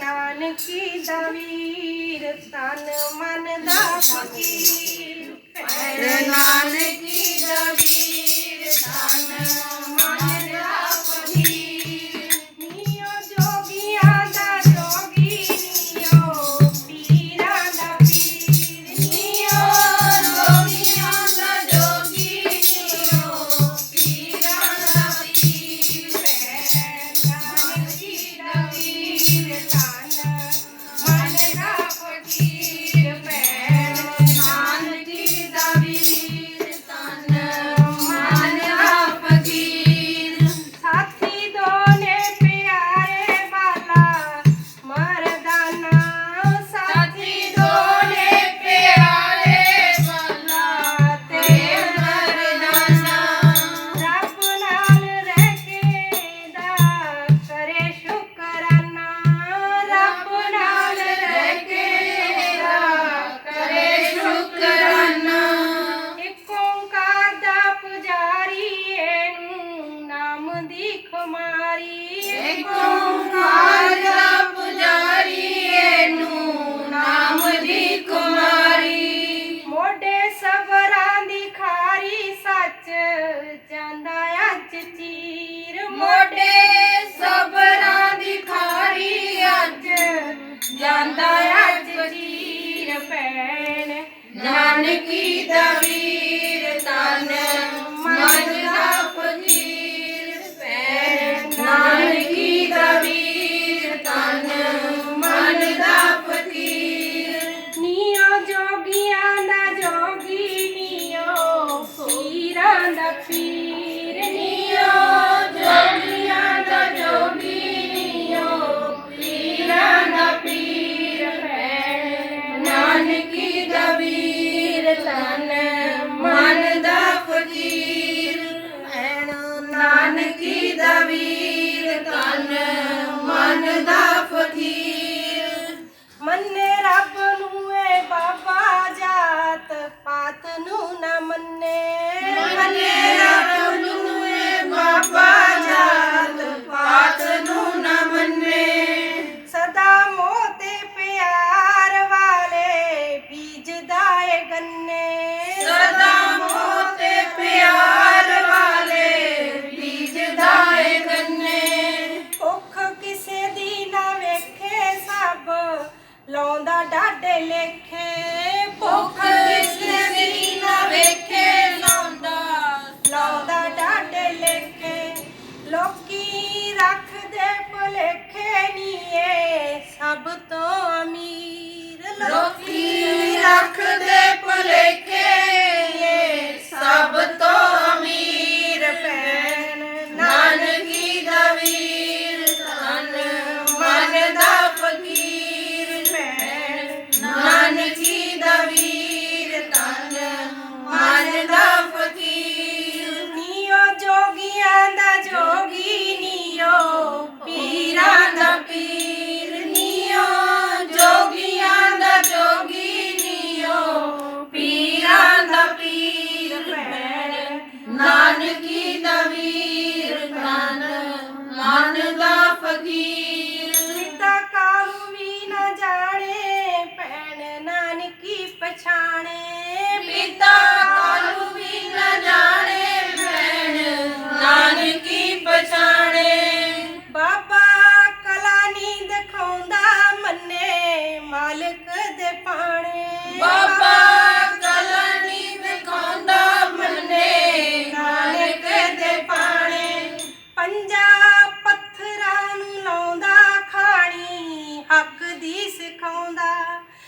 নানকি দাবির তান মন দা ফকির নানকি ਚੀਰ ਮੋਢੇ ਦੀ ਖਾਰੀ ਅੱਜ। ਜਾਂਦਾ ਅੱਜ ਨਾਨਕੀ ਦਾ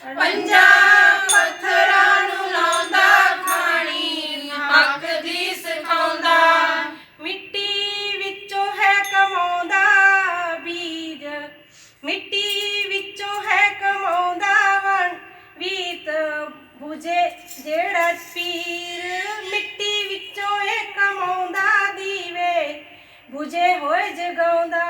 ਪੰਜਾਬ ਮਿੱਟੀ ਵਿੱਚੋਂ ਹੈ ਕਮਾਉਂਦਾ ਬੀਜ, ਮਿੱਟੀ ਵਿੱਚੋਂ ਹੈ ਮਿੱਟੀ ਵਿੱਚੋਂ ਇਹ ਕਮਾਉਂਦਾ ਦੀਵੇ। ਬੁਝੇ ਹੋਏ ਜਗਾਉਂਦਾ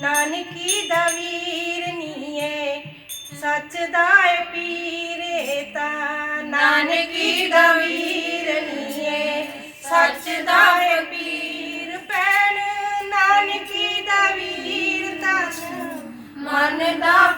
ਨਾਨਕੀ ਦਾ ਵੀਰ ਨੀਏ, ਸੱਚ ਦਾ ਏ ਪੀਰੇ ਤਾ। ਨਾਨਕੀ ਦਾ ਵੀਰ ਨੀਏ, ਸੱਚ ਦਾ ਪੀਰ। ਪੈਣ ਨਾਨਕੀ ਦਾ ਵੀਰ ਤਾਂ। ਮਨ ਦਾ